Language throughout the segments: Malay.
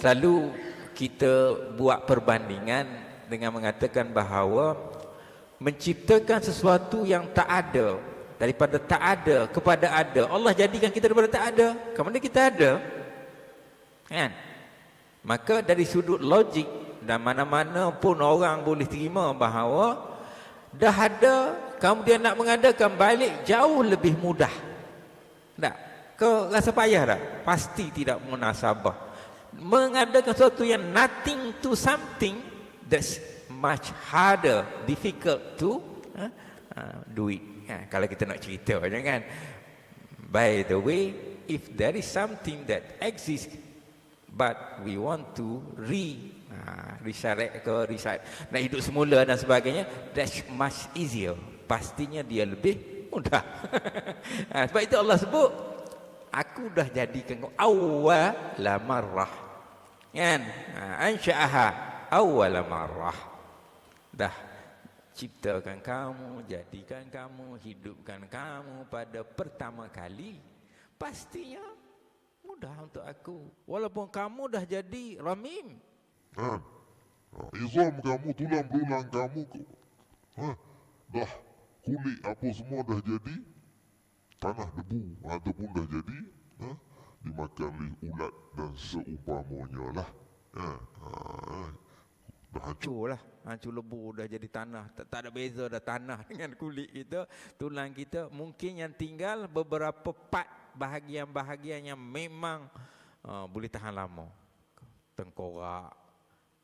Selalu kita buat perbandingan dengan mengatakan bahawa menciptakan sesuatu yang tak ada daripada tak ada kepada ada. Allah jadikan kita daripada tak ada. Ke mana kita ada? Kan? Maka dari sudut logik dan mana-mana pun orang boleh terima bahawa dah ada kemudian nak mengadakan balik jauh lebih mudah. Tak? Kau rasa payah tak? Pasti tidak munasabah. Mengadakan sesuatu yang nothing to something that's much harder, difficult to uh, uh, do it. Ha, kalau kita nak cerita kan. By the way, if there is something that exists but we want to re resurrect ke reset nak hidup semula dan sebagainya that's much easier pastinya dia lebih mudah sebab itu Allah sebut aku dah jadikan kau awal marrah kan ha, ansya'aha awal marrah dah ciptakan kamu, jadikan kamu, hidupkan kamu pada pertama kali, pastinya mudah untuk aku. Walaupun kamu dah jadi ramim. Ha. ha izam kamu, tulang belulang kamu, ha. dah kulit apa semua dah jadi tanah debu ataupun dah jadi ha. dimakan oleh ulat dan seumpamanya lah. Ha. Ha. Dah hancur lah. Hancur lebu dah jadi tanah. Tak, tak ada beza dah tanah dengan kulit kita. Tulang kita. Mungkin yang tinggal beberapa part bahagian-bahagian yang memang uh, boleh tahan lama. Tengkorak.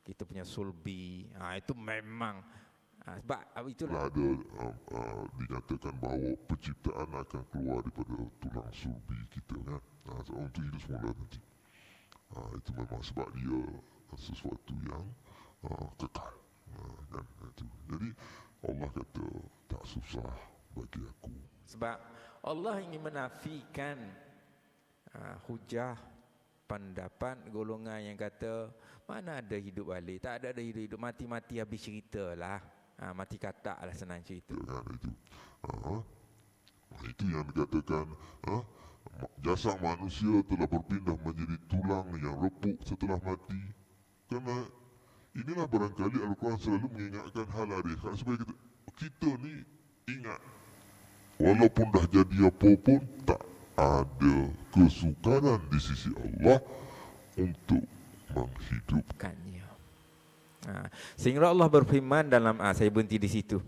Kita punya sulbi. Ha, itu memang. Ha, sebab uh, itulah. Ada uh, uh, dinyatakan bahawa penciptaan akan keluar daripada tulang sulbi kita kan. Ha, so, untuk itu semula nanti. Ha, itu memang sebab dia sesuatu yang uh, kekal. Uh, kan? Itu. Jadi Allah kata tak susah bagi aku. Sebab Allah ingin menafikan uh, hujah pendapat golongan yang kata mana ada hidup balik? Tak ada ada hidup-hidup. Mati-mati habis cerita lah ha, mati kata lah senang cerita. Ya, kan, itu. Uh, itu yang dikatakan uh, jasad manusia telah berpindah menjadi tulang yang repuk setelah mati. Kerana Inilah barangkali Al-Quran selalu mengingatkan hal hari supaya kita, kita ni ingat. Walaupun dah jadi apa pun tak ada kesukaran di sisi Allah untuk menghidupkannya. Ha, sehingga Allah berfirman dalam ah saya berhenti di situ.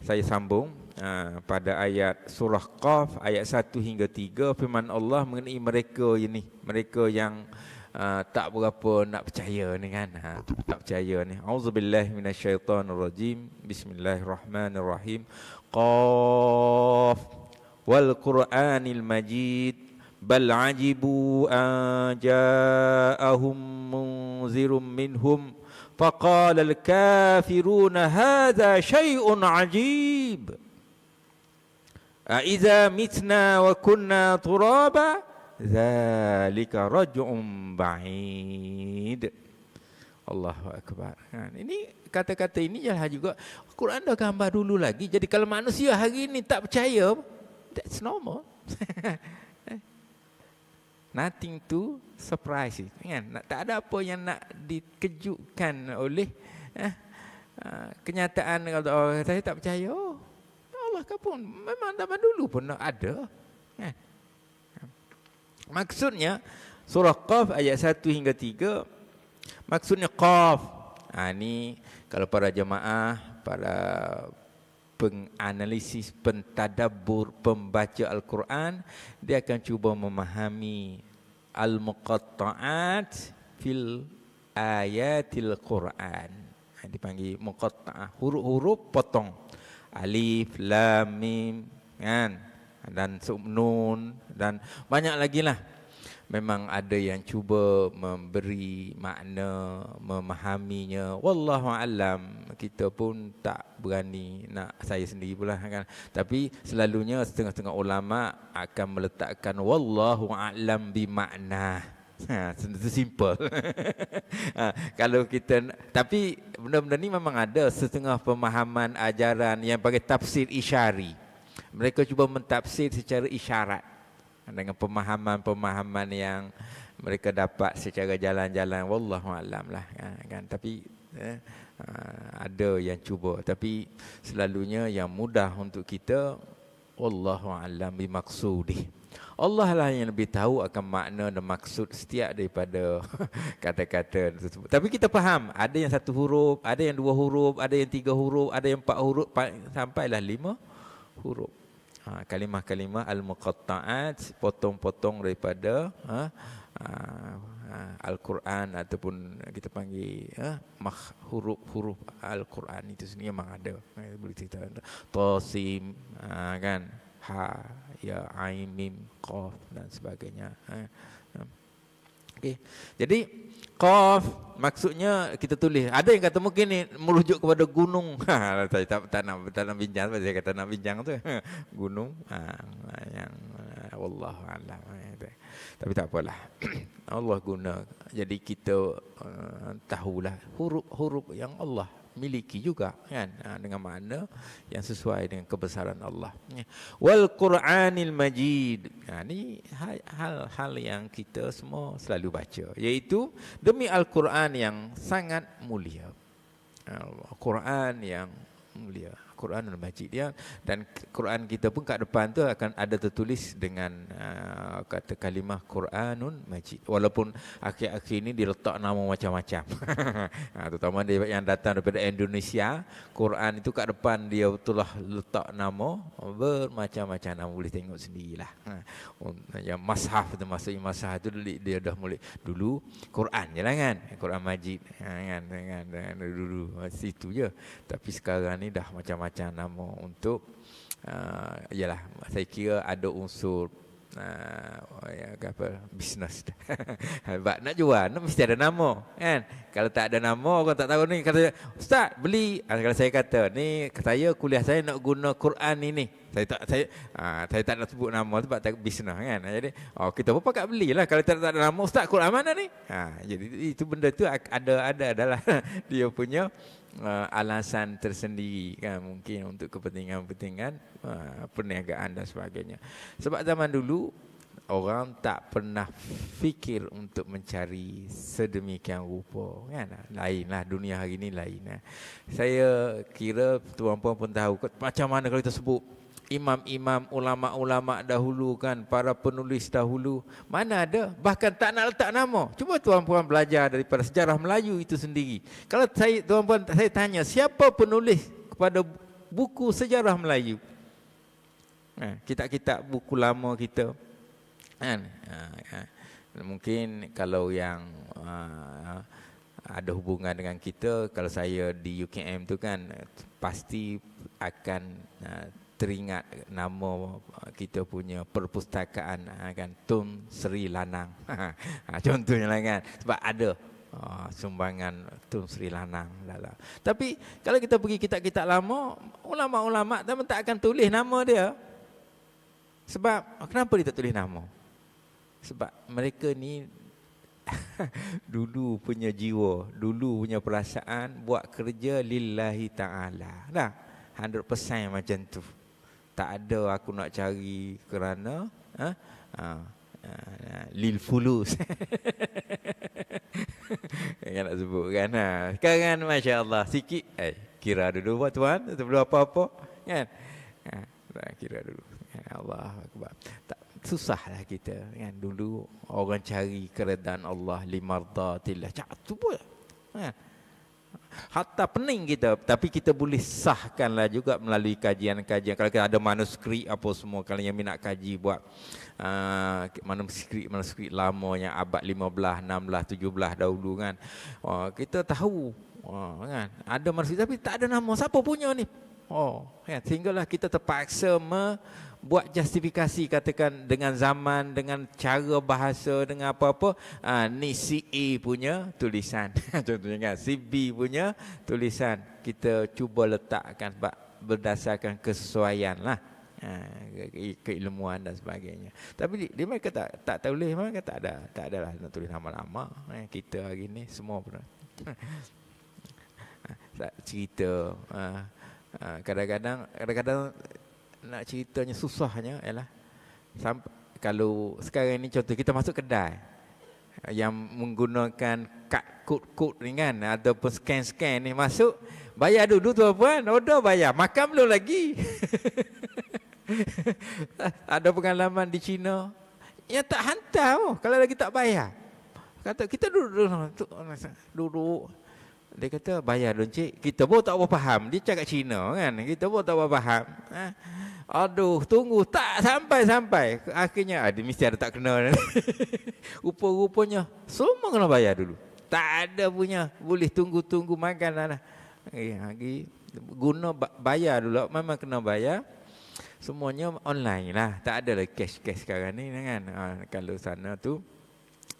Saya sambung ha, pada ayat surah Qaf ayat 1 hingga 3 firman Allah mengenai mereka ini. Mereka yang uh, tak berapa nak percaya ni kan ha, tak percaya ni. Auzubillahi minasyaitonirrajim. Bismillahirrahmanirrahim. Qaf. Wal qur'anil majid. Bal ajibu an ja'ahum munzir minhum faqal al kafirun hadha shay'un ajib. A idza mitna wa kunna turaba dzalika raj'un ba'id. Allahu akbar. Kan ini kata-kata ini jelah juga Quran dah gambar dulu lagi. Jadi kalau manusia hari ini tak percaya that's normal. Nothing to surprise kan? Tak ada apa yang nak dikejutkan oleh eh, uh, kenyataan kalau oh, saya tak percaya. Oh, Allah pun memang zaman dulu pun ada. Kan? Maksudnya surah Qaf ayat 1 hingga 3 maksudnya Qaf. Ha ni kalau para jemaah, para penganalisis, pentadabbur, pembaca Al-Quran, dia akan cuba memahami al-muqatta'at fil ayatil Quran. Ha, dipanggil muqatta'ah, huruf-huruf potong. Alif, lam, mim, kan? dan nun dan banyak lagi lah memang ada yang cuba memberi makna memahaminya. Wallahu alam. Kita pun tak berani nak saya sendiri pula kan. Tapi selalunya setengah-setengah ulama akan meletakkan wallahu alam bi makna ha itu simple ha, kalau kita tapi benda-benda ni memang ada setengah pemahaman ajaran yang pakai tafsir isyari. Mereka cuba mentafsir secara isyarat dengan pemahaman-pemahaman yang mereka dapat secara jalan-jalan wallahu alam lah kan, kan? tapi eh, ada yang cuba tapi selalunya yang mudah untuk kita wallahu alam bimaksudih Allah lah yang lebih tahu akan makna dan maksud setiap daripada kata-kata tersebut. Tapi kita faham, ada yang satu huruf, ada yang dua huruf, ada yang tiga huruf, ada yang empat huruf, sampailah lima huruf. Ha, kalimah-kalimah al-muqatta'at, potong-potong daripada ha, ha, ha, Al-Quran ataupun kita panggil ha, mah, huruf-huruf Al-Quran itu sendiri memang ada. Ha, boleh cerita. Tasim, ha, kan? Ha, ya ain mim qaf dan sebagainya ha. ha. okey jadi qaf maksudnya kita tulis. Ada yang kata mungkin ni merujuk kepada gunung. Ha saya tak, tak nak tak nak bincang. Saya kata nak bincang tu. Gunung. Ha yang wallahu alam. Tapi tak apalah. Allah guna. Jadi kita uh, tahulah huruf-huruf yang Allah miliki juga kan? Ha, dengan makna yang sesuai dengan kebesaran Allah. Ya. wal Quranil Majid. Ha, ni hal-hal yang kita semua selalu baca iaitu demi Al-Quran yang sangat mulia. Al-Quran yang mulia Quran Al-Majid ya dan Quran kita pun kat depan tu akan ada tertulis dengan uh, kata kalimah Quranun Majid. Walaupun akhir-akhir ini diletak nama macam-macam. Ha, terutama dia yang datang daripada Indonesia Quran itu kat depan dia betul lah letak nama bermacam-macam nama. Boleh tengok sendirilah. Ha, yang mashaf tu maksudnya mashaf tu dia dah mulai dulu Quran je lah kan. Quran Majid. Ha, kan, kan, kan, dulu situ je. Tapi sekarang ni dah macam-macam macam nama untuk uh, yalah saya kira ada unsur uh, ya, apa bisnes sebab nak jual nak mesti ada nama kan? Kalau tak ada nama orang tak tahu ni kata ustaz beli. Uh, kalau saya kata ni saya kuliah saya nak guna Quran ini saya tak saya uh, saya tak nak sebut nama sebab tak bisnes kan? Jadi oh kita pun pakat belilah kalau tak, tak ada nama ustaz Quran mana ni? Ha jadi itu benda tu ada ada adalah dia punya uh, alasan tersendiri kan mungkin untuk kepentingan-kepentingan uh, perniagaan dan sebagainya. Sebab zaman dulu orang tak pernah fikir untuk mencari sedemikian rupa kan lainlah dunia hari ini lain eh. saya kira tuan-puan pun tahu macam mana kalau kita sebut imam-imam ulama-ulama dahulu kan para penulis dahulu mana ada? Bahkan tak nak letak nama. Cuba tuan-puan belajar daripada sejarah Melayu itu sendiri. Kalau saya tuan-puan saya tanya siapa penulis kepada buku sejarah Melayu? Ha, kitab-kitab buku lama kita. Kan? Ha, ha. mungkin kalau yang ada hubungan dengan kita kalau saya di UKM tu kan pasti akan teringat nama kita punya perpustakaan ha, kan Tun Sri Lanang. ha, contohnya lah kan sebab ada uh, sumbangan Tun Sri Lanang. Tapi kalau kita pergi kitab-kitab lama, ulama-ulama tak tak akan tulis nama dia. Sebab kenapa dia tak tulis nama? Sebab mereka ni dulu punya jiwa, dulu punya perasaan buat kerja lillahi taala. Dah 100% macam tu tak ada aku nak cari kerana ha, ha, ha lil fulus. Kan nak sebut kan ha. sekarang kan masya-Allah sikit. Eh kira dulu buat tuan. Sebelum apa-apa kan? Ha, kira dulu. Ya Allah akbar. Tak susahlah kita kan? Dulu orang cari keredaan Allah limardatillah. Cak tu pun kan Hatta pening kita Tapi kita boleh sahkanlah juga Melalui kajian-kajian. Kalau kita ada manuskrip Apa semua Kalau yang minat kaji Buat uh, Manuskrip-manuskrip lama Yang abad 15, 16, 17 dahulu kan. Uh, Kita tahu uh, kan? Ada manuskrip Tapi tak ada nama. Siapa punya ni Oh, kan? Sehinggalah kita terpaksa me, buat justifikasi katakan dengan zaman dengan cara bahasa dengan apa-apa. Ha, ni si A punya tulisan. Contohnya kan si B punya tulisan. Kita cuba letakkan berdasarkan kesesuaian lah ha, keilmuan dan sebagainya. Tapi dia mereka tak tak tulis mereka tak ada tak ada lah nak tulis nama-nama eh, kita hari ni semua pun cerita ha, kadang-kadang kadang-kadang nak ceritanya susahnya ialah sampai kalau sekarang ni contoh kita masuk kedai yang menggunakan kad kod-kod ni kan ataupun scan-scan ni masuk bayar dulu tu puan order bayar makan belum lagi. Ada pengalaman di China yang tak hantar oh, kalau lagi tak bayar. Kata kita duduk duduk, duduk. Dia kata bayar dong cik kita pun tak faham dia cakap Cina kan kita pun tak faham ha? Aduh, tunggu tak sampai-sampai. Akhirnya ada ah, mesti ada tak kena. Rupa-rupanya semua kena bayar dulu. Tak ada punya boleh tunggu-tunggu makan lah. Eh, lagi guna bayar dulu. Memang kena bayar. Semuanya online lah. Tak ada lah cash-cash sekarang ni kan. Ha, kalau sana tu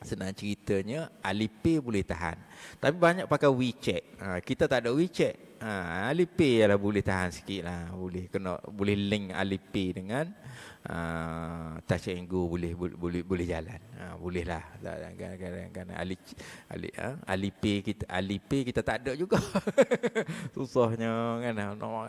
senang ceritanya Alipay boleh tahan. Tapi banyak pakai WeChat. Ha, kita tak ada WeChat. Ha, Alipay lah boleh tahan sikit lah. Boleh kena boleh link Alipay dengan uh, Touch and Go boleh boleh boleh jalan. Ha, boleh lah. Kadang-kadang Ali, Ali, ha? Alipay kita Alipay kita tak ada juga. Susahnya kan. No,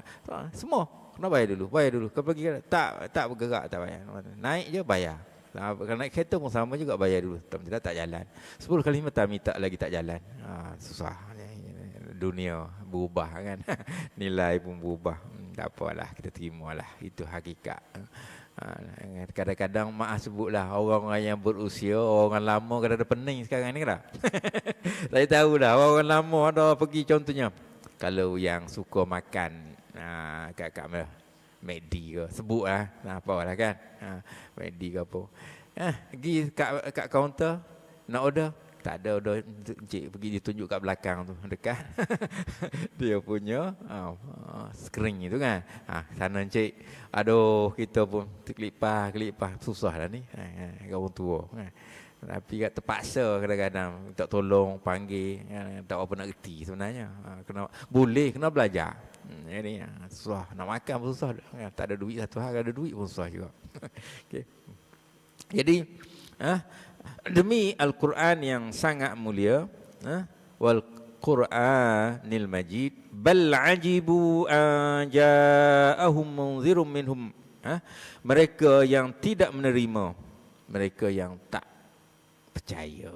semua kena bayar dulu. Bayar dulu. Kau pergi tak tak bergerak tak bayar. Naik je bayar. Kalau naik kereta pun sama juga bayar dulu. Tak, tak jalan. 10 kali minta minta lagi tak jalan. Ha, susah. Dunia berubah kan. Nilai pun berubah. Hmm, tak apalah kita terimalah. Itu hakikat. Ha, kadang-kadang maaf sebutlah orang-orang yang berusia orang lama kadang ada pening sekarang ni kan saya tahu dah orang lama ada pergi contohnya. Kalau yang suka makan ha, kat kat Medi ke? Sebut lah. Apa lah kan? Ha, Medi ke apa? Eh, pergi kat, kat kaunter nak order? Tak ada ada encik pergi ditunjuk kat belakang tu dekat. Dia punya uh, uh, screen itu kan? Ha, sana encik aduh kita pun kelipah kelipah. Susah lah ni. Ha, ha, orang tua ha. tapi kat terpaksa kadang-kadang. Tak tolong panggil. Ha, tak apa nak reti sebenarnya. Ha, kena boleh kena belajar hmm, ini ha, susah nak makan pun susah ha, tak ada duit satu hari ada duit pun susah juga okay. jadi ha, demi Al-Quran yang sangat mulia ha? wal Qur'anil Majid bal ajibu ja'ahum munzirum minhum ha? mereka yang tidak menerima mereka yang tak percaya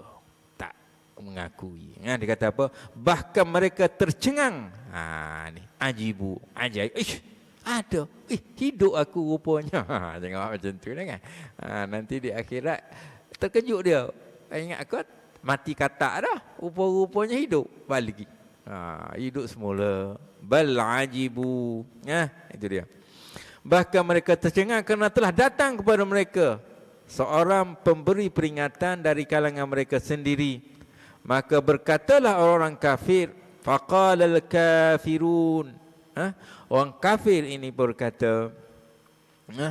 tak mengakui ha? dia kata apa bahkan mereka tercengang ha ni ajibu ajaib ish ada eh hidup aku rupanya ha, tengok macam tu kan ha, nanti di akhirat terkejut dia. Ingat aku mati kata dah. Rupa-rupanya hidup balik. Ha, hidup semula. Bal ajibu. Ya, itu dia. Bahkan mereka tercengang kerana telah datang kepada mereka seorang pemberi peringatan dari kalangan mereka sendiri. Maka berkatalah orang-orang kafir, faqalal kafirun. Ha? Orang kafir ini berkata, ha?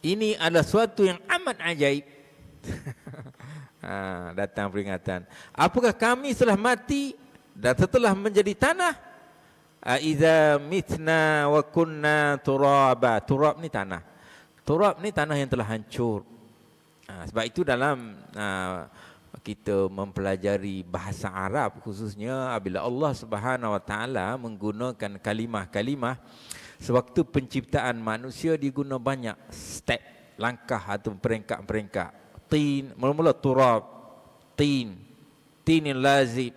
ini adalah suatu yang amat ajaib. ha, datang peringatan. Apakah kami setelah mati dan setelah menjadi tanah? Aiza mitna wa kunna turaba. Turab ni tanah. Turab ni tanah yang telah hancur. Ha, sebab itu dalam ha, kita mempelajari bahasa Arab khususnya apabila Allah Subhanahu Wa Taala menggunakan kalimah-kalimah sewaktu penciptaan manusia diguna banyak step langkah atau peringkat-peringkat. Tin mula-mula turab tin tinin lazid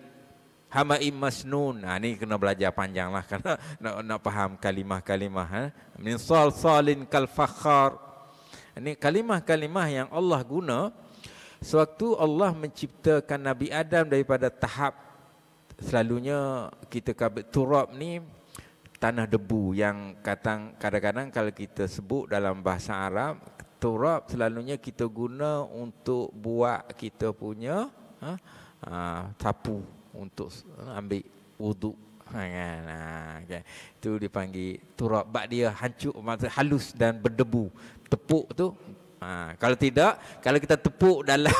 hamaim masnun. Ha, ni kena belajar panjang lah kerana nak, nak faham kalimah-kalimah ha? min sal salin kal fakhar. Ini kalimah-kalimah yang Allah guna sewaktu Allah menciptakan Nabi Adam daripada tahap selalunya kita kabut turab ni tanah debu yang kadang-kadang kalau kita sebut dalam bahasa Arab turab selalunya kita guna untuk buat kita punya ha, ha, sapu untuk ambil wuduk ha, kan? Ha, okay. itu dipanggil turab. Bak dia hancur halus dan berdebu. Tepuk tu ha, kalau tidak kalau kita tepuk dalam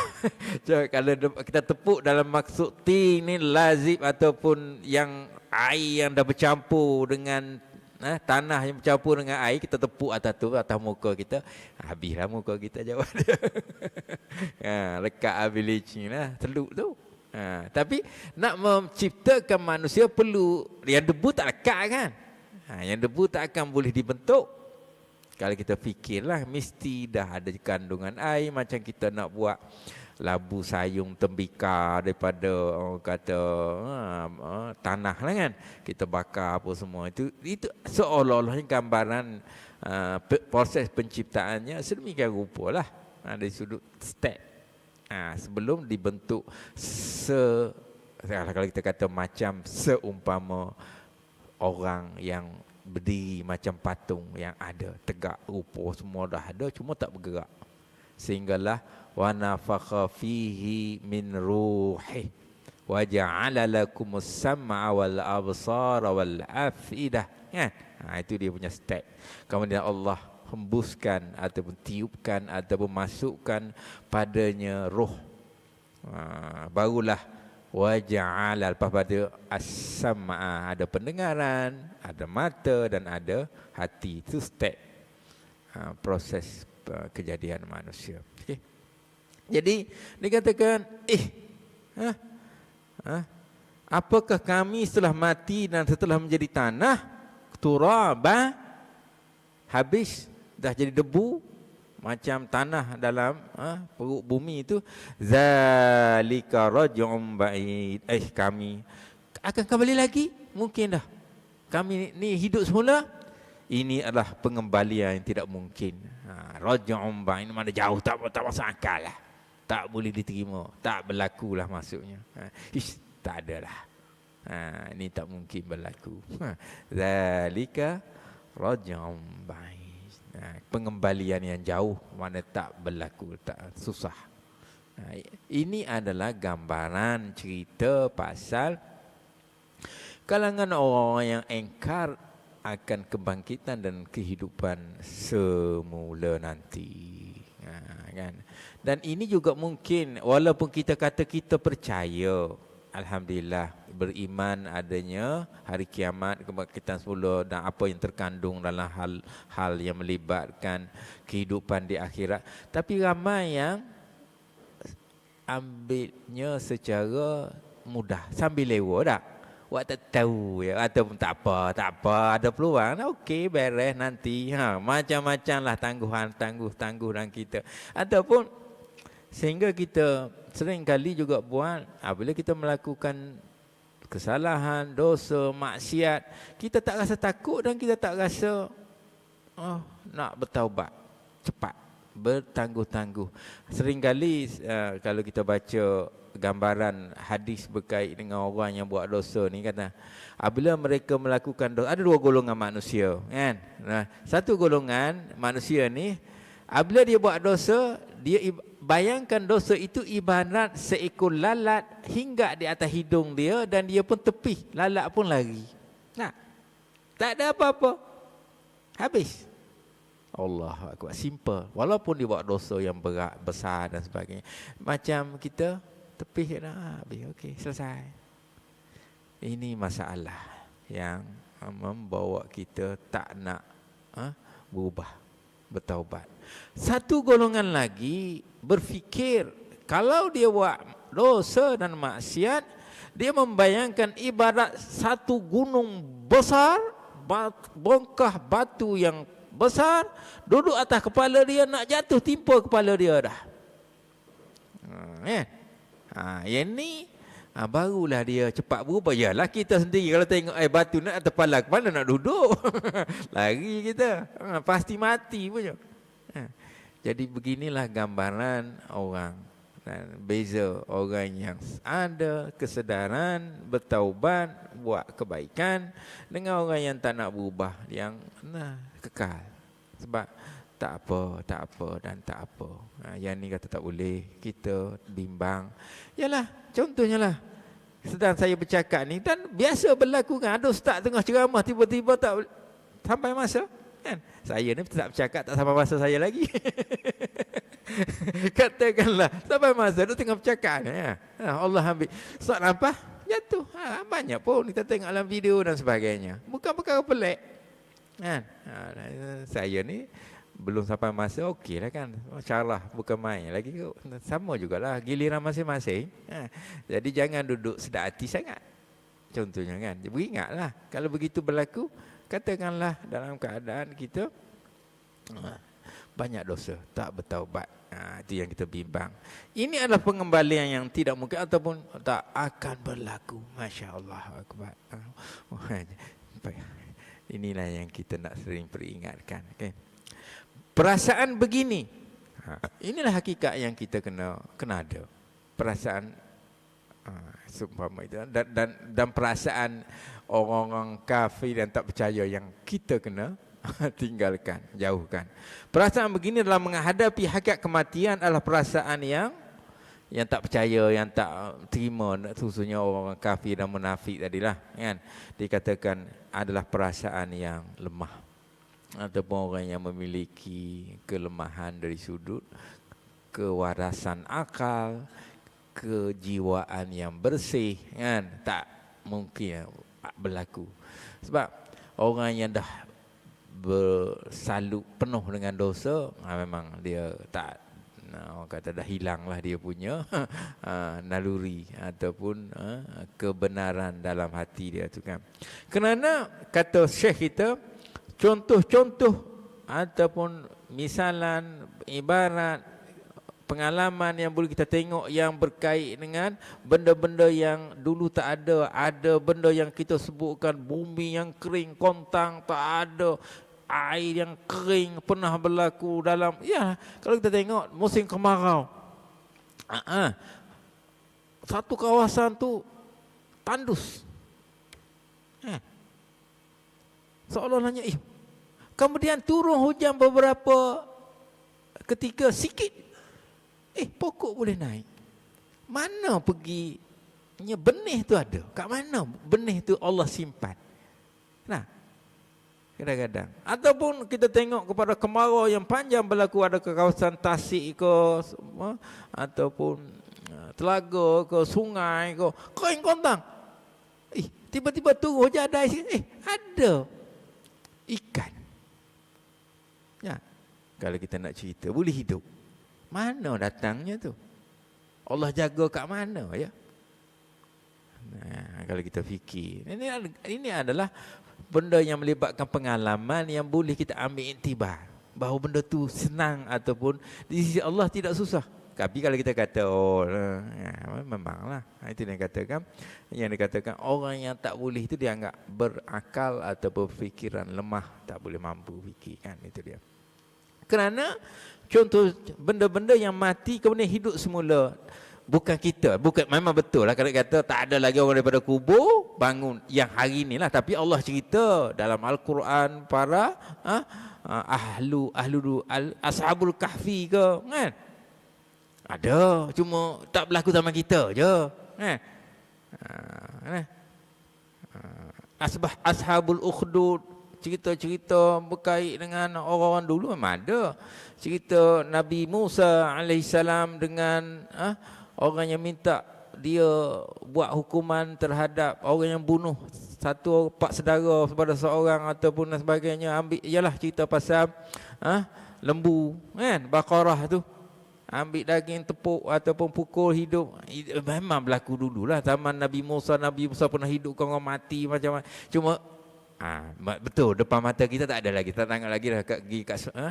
kalau kita tepuk dalam maksud ti ni lazib ataupun yang air yang dah bercampur dengan eh, tanah yang bercampur dengan air kita tepuk atas tu atas muka kita. Habislah muka kita jawab dia. Ha, lekat habis licin lah teluk tu. Ha, tapi nak menciptakan manusia perlu yang debu tak lekat kan? Ha, yang debu tak akan boleh dibentuk Kalau kita fikirlah mesti dah ada kandungan air macam kita nak buat labu sayung tembikar daripada orang kata ha, ha, tanah lah kan. Kita bakar apa semua itu itu seolah-olahnya gambaran uh, proses penciptaannya sedemikian rupa lah ha, dari sudut step. Ha, sebelum dibentuk se kalau kita kata macam seumpama orang yang berdiri macam patung yang ada. Tegak rupa semua dah ada cuma tak bergerak. Sehinggalah wa nafakha fihi min ruhi wa ja'ala lakum as-sam'a wal absara wal afidah. Kan ha, itu dia punya step. Kemudian Allah hembuskan ataupun tiupkan ataupun masukkan padanya roh ha, barulah wa ja'ala lepas pada as-sam'a ada pendengaran ada mata dan ada hati. Itu step uh, proses kejadian manusia. Okay. jadi dikatakan eh ha, ha, apakah kami setelah mati dan setelah menjadi tanah turaba habis dah jadi debu macam tanah dalam ha, perut bumi itu zalika raj'un ba'id. Eh kami akan kembali lagi? Mungkin dah. Kami ni hidup semula? Ini adalah pengembalian yang tidak mungkin. Ha, raj'un ba'id. Mana jauh tak tak masuk akal lah. Tak boleh diterima. Tak berlaku lah maksudnya. Ha, ish, tak ada lah. Ha, ini tak mungkin berlaku. Ha, zalika raj'un ba'id Ha, pengembalian yang jauh mana tak berlaku tak susah. Ha, ini adalah gambaran cerita pasal kalangan orang yang engkar akan kebangkitan dan kehidupan semula nanti. Ha, kan? Dan ini juga mungkin walaupun kita kata kita percaya alhamdulillah beriman adanya hari kiamat kebangkitan semula dan apa yang terkandung dalam hal hal yang melibatkan kehidupan di akhirat. Tapi ramai yang ambilnya secara mudah sambil lewa tak? Wak tak tahu ya ataupun tak apa tak apa ada peluang. Okey beres nanti. Ha macam-macam lah tangguhan tangguh tangguh dan kita. Ataupun sehingga kita sering kali juga buat apabila kita melakukan kesalahan, dosa, maksiat, kita tak rasa takut dan kita tak rasa oh, nak bertaubat cepat, bertangguh-tangguh. Seringkali uh, kalau kita baca gambaran hadis berkait dengan orang yang buat dosa ni kata apabila mereka melakukan dosa ada dua golongan manusia kan nah satu golongan manusia ni apabila dia buat dosa dia bayangkan dosa itu ibarat seekor lalat hingga di atas hidung dia dan dia pun tepi, lalat pun lari. Nah, tak ada apa-apa. Habis. Allah akbar. Simple. Walaupun dia buat dosa yang berat, besar dan sebagainya. Macam kita tepi dah habis. Okey, selesai. Ini masalah yang membawa kita tak nak ha, berubah, bertaubat. Satu golongan lagi berfikir kalau dia buat dosa dan maksiat dia membayangkan ibarat satu gunung besar bongkah batu yang besar duduk atas kepala dia nak jatuh timpa kepala dia dah. Ha, eh? ha, yang ni ha, barulah dia cepat berubah. Yalah kita sendiri kalau tengok eh batu nak atas kepala kepala nak duduk. Lari kita. Ha, pasti mati punya. Ha. Jadi beginilah gambaran orang. Dan beza orang yang ada kesedaran bertaubat buat kebaikan dengan orang yang tak nak berubah yang nah kekal. Sebab tak apa tak apa dan tak apa. Ha, yang ni kata tak boleh kita bimbang. Yalah contohnya lah. Sedang saya bercakap ni dan biasa berlaku kan ada ustaz tengah ceramah tiba-tiba tak sampai masa kan? Saya ni tak bercakap tak sampai masa saya lagi. Katakanlah sampai masa tu tengah bercakap ya. Allah ambil. So apa jatuh ha, banyak pun kita tengok dalam video dan sebagainya. Bukan perkara pelik. Kan? Ha, saya ni belum sampai masa okey lah kan. Masyaallah bukan main lagi sama jugalah giliran masing-masing. Ha, jadi jangan duduk sedap hati sangat. Contohnya kan beringatlah. Kalau begitu berlaku katakanlah dalam keadaan kita Ha, banyak dosa tak bertaubat. Ha, itu yang kita bimbang. Ini adalah pengembalian yang tidak mungkin ataupun tak akan berlaku. Masya Allah. Akbar. Ha, inilah yang kita nak sering peringatkan. Okay. Perasaan begini. Ha, inilah hakikat yang kita kena kena ada. Perasaan uh, itu dan, dan dan perasaan orang-orang kafir dan tak percaya yang kita kena tinggalkan, jauhkan. Perasaan begini dalam menghadapi hakikat kematian adalah perasaan yang yang tak percaya, yang tak terima khususnya orang kafir dan munafik tadilah kan. Dikatakan adalah perasaan yang lemah ataupun orang yang memiliki kelemahan dari sudut kewarasan akal, kejiwaan yang bersih kan tak mungkin berlaku. Sebab orang yang dah bersaluk penuh dengan dosa ha, memang dia tak nah, orang kata dah hilang lah dia punya ha, naluri ataupun ha, kebenaran dalam hati dia tu kan kerana kata syekh kita contoh-contoh ataupun misalan ibarat pengalaman yang boleh kita tengok yang berkait dengan benda-benda yang dulu tak ada. Ada benda yang kita sebutkan bumi yang kering kontang tak ada. Air yang kering pernah berlaku dalam ya kalau kita tengok musim kemarau. Uh-uh, satu kawasan tu tandus. Eh. seolah-olahnya eh, kemudian turun hujan beberapa ketika sikit Eh pokok boleh naik. Mana pergi benih tu ada? Kat mana benih tu Allah simpan? Nah. Kadang-kadang ataupun kita tengok kepada kemarau yang panjang berlaku ada ke kawasan tasik ke semua ataupun uh, telaga ke sungai ke kering kontang. Eh tiba-tiba turun hujan ada eh ada ikan. Ya. Kalau kita nak cerita boleh hidup. Mana datangnya tu? Allah jaga kat mana ya? Nah, kalau kita fikir, ini ini adalah benda yang melibatkan pengalaman yang boleh kita ambil intibar bahawa benda tu senang ataupun di sisi Allah tidak susah. Tapi kalau kita kata oh ya, memanglah itu yang dikatakan yang dikatakan orang yang tak boleh itu dianggap berakal atau berfikiran lemah tak boleh mampu fikirkan itu dia. Kerana Contoh benda-benda yang mati kemudian hidup semula. Bukan kita, bukan memang betul lah kalau kata tak ada lagi orang daripada kubur bangun. Yang hari ni lah tapi Allah cerita dalam al-Quran para ha, ahlu ahlu al, ashabul kahfi ke kan? Ada cuma tak berlaku sama kita je kan? Ha, asbah ashabul ukhdud cerita-cerita berkait dengan orang-orang dulu memang ada. Cerita Nabi Musa alaihissalam dengan ah, orang yang minta dia buat hukuman terhadap orang yang bunuh satu pak saudara kepada seorang ataupun dan sebagainya. Ambil ialah cerita pasal ah, lembu kan bakarah tu. Ambil daging tepuk ataupun pukul hidup. Memang berlaku dululah zaman Nabi Musa. Nabi Musa pernah hidupkan orang mati macam-macam. Cuma Ha, betul depan mata kita tak ada lagi. Tak tengok lagi dah kat, kat ha?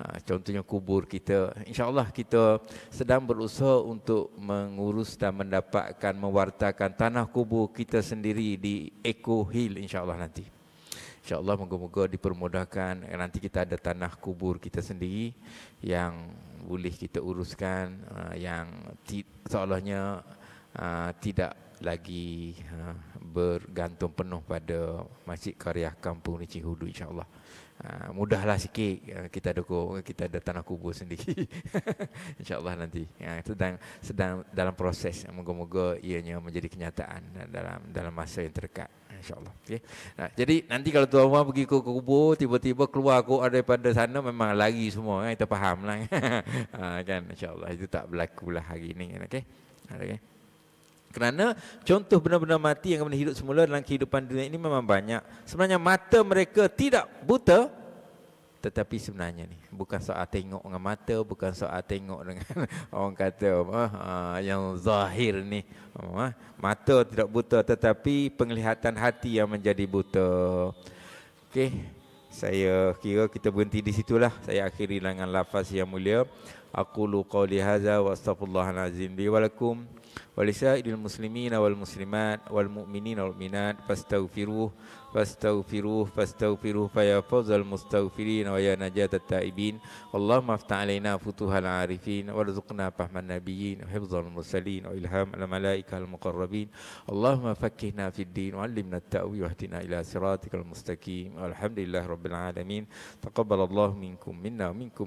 Ha, contohnya kubur kita. InsyaAllah kita sedang berusaha untuk mengurus dan mendapatkan mewartakan tanah kubur kita sendiri di Eco Hill insyaAllah nanti. InsyaAllah moga-moga dipermudahkan nanti kita ada tanah kubur kita sendiri yang boleh kita uruskan uh, yang seolahnya uh, tidak lagi uh, bergantung penuh pada Masjid Karya Kampung Licin Hudu insyaAllah. Uh, mudahlah sikit uh, kita ada kita ada tanah kubur sendiri. insyaallah nanti. Ya, sedang sedang dalam proses. Moga-moga ianya menjadi kenyataan dalam dalam masa yang terdekat. InsyaAllah. Okay. Nah, jadi nanti kalau tuan-tuan pergi ke kubur, tiba-tiba keluar aku daripada sana, memang lari semua. Kan? Kita faham lah. ha, kan? InsyaAllah. Itu tak berlaku lah hari ini. Kan? Okay. Okay. Kerana contoh benda-benda mati yang kemudian hidup semula dalam kehidupan dunia ini memang banyak. Sebenarnya mata mereka tidak buta. Tetapi sebenarnya ni bukan soal tengok dengan mata, bukan soal tengok dengan orang kata uh, yang zahir ni. Uh, mata tidak buta tetapi penglihatan hati yang menjadi buta. Okey. saya kira kita berhenti di situlah. Saya akhiri dengan lafaz yang mulia. Aqulu qawli hadza wa astaghfirullahalazim li wa lakum ولسائر المسلمين والمسلمات والمؤمنين والمؤمنات فاستغفروه فاستغفروه فاستغفروه فيا فوز المستغفرين ويا نجاة التائبين. اللهم افتح علينا فتوح العارفين وارزقنا فهم النبيين وحفظ المرسلين وإلهام الملائكة المقربين. اللهم فكهنا في الدين وعلمنا التأويل واهدنا إلى صراطك المستقيم. والحمد لله رب العالمين. تقبل الله منكم منا ومنكم.